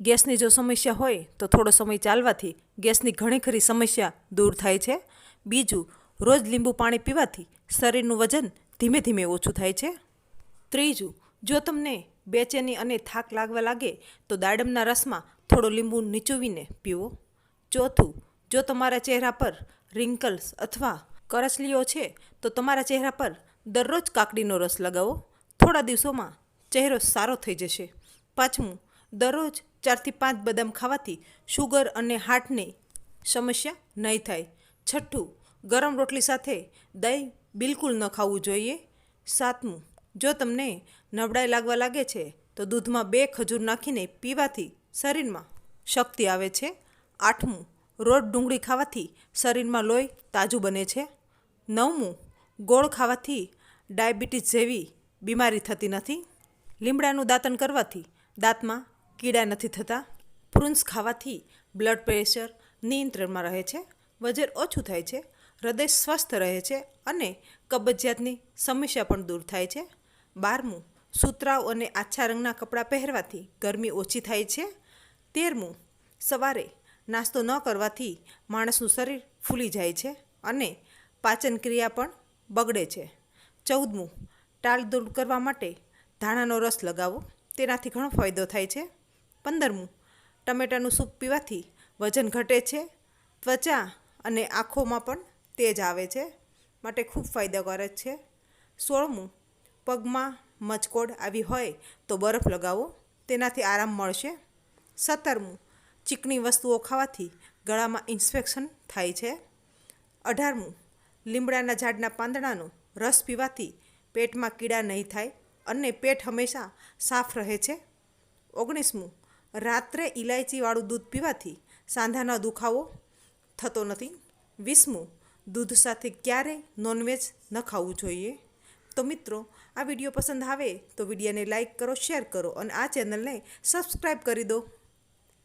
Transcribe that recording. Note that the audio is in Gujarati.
ગેસની જો સમસ્યા હોય તો થોડો સમય ચાલવાથી ગેસની ઘણી ખરી સમસ્યા દૂર થાય છે. બીજું, રોજ લીંબુ પાણી પીવાથી શરીરનું વજન ધીમે ધીમે ઓછું થાય છે. ત્રીજું, જો તમને બેચેની અને થાક લાગવા લાગે તો દાડમના રસમાં થોડો લીંબુ નીચોવીને પીવો. ચોથું, જો તમારા ચહેરા પર રિંકલ્સ અથવા કરચલીઓ છે તો તમારા ચહેરા પર દરરોજ કાકડીનો રસ લગાવો. થોડા દિવસોમાં ચહેરો સારો થઈ જશે. પાંચમું, દરરોજ ચારથી પાંચ બદામ ખાવાથી શુગર અને હાર્ટની સમસ્યા નહીં થાય. છઠ્ઠું, ગરમ રોટલી સાથે દહીં બિલકુલ ન ખાવું જોઈએ. સાતમું, જો તમને નબળાઈ લાગવા લાગે છે, તો દૂધમાં બે ખજૂર નાખીને પીવાથી શરીરમાં શક્તિ આવે છે. આઠમું, રોજ ડુંગળી ખાવાથી શરીરમાં લોહી તાજું બને છે. નવમું, ગોળ ખાવાથી ડાયાબિટીસ જેવી બીમારી થતી નથી. લીમડાનું દાંતન કરવાથી દાંતમાં કીડા નથી થતા. પ્રુન્સ ખાવાથી બ્લડ પ્રેશર નિયંત્રણમાં રહે છે. વજન ઓછું થાય છે. હૃદય સ્વસ્થ રહે છે અને કબજિયાતની સમસ્યા પણ દૂર થાય છે. બારમું સુતરાવ અને આછા રંગના કપડાં પહેરવાથી ગરમી ઓછી થાય છે. તેરમું, સવારે નાસ્તો ન કરવાથી માણસનું શરીર ફૂલી જાય છે અને પાચન ક્રિયા પણ બગડે છે. ચૌદમું ટાળ દૂર કરવા માટે ધાણાનો રસ લગાવો. તેનાથી ઘણો ફાયદો થાય છે. પંદરમું. ટમેટાનું સૂપ પીવાથી વજન ઘટે છે, ત્વચા અને આંખોમાં પણ તેજ આવે છે, માટે ખૂબ ફાયદાકારક છે. સોળમું, પગમાં મચકોડ આવી હોય તો બરફ લગાવો, તેનાથી આરામ મળશે. સત્તરમું, ચીકણી વસ્તુઓ ખાવાથી ગળામાં ઇન્ફેક્શન થાય છે. અઢારમું, લીમડાના ઝાડના પાંદડાનો રસ પીવાથી પેટમાં કીડા નહીં થાય અને પેટ હંમેશા સાફ રહે છે. ઓગણીસમું રાત્રે ઇલાયચીવાળું દૂધ પીવાથી સાંધાનો દુખાવો થતો નથી. વીસમું, દૂધ સાથે ક્યારેય નોનવેજ ન ખાવું જોઈએ? તો મિત્રો, આ વીડિયો પસંદ આવે તો વિડીયોને લાઇક કરો, શેર કરો અને આ ચેનલને સબસ્ક્રાઈબ કરી દો.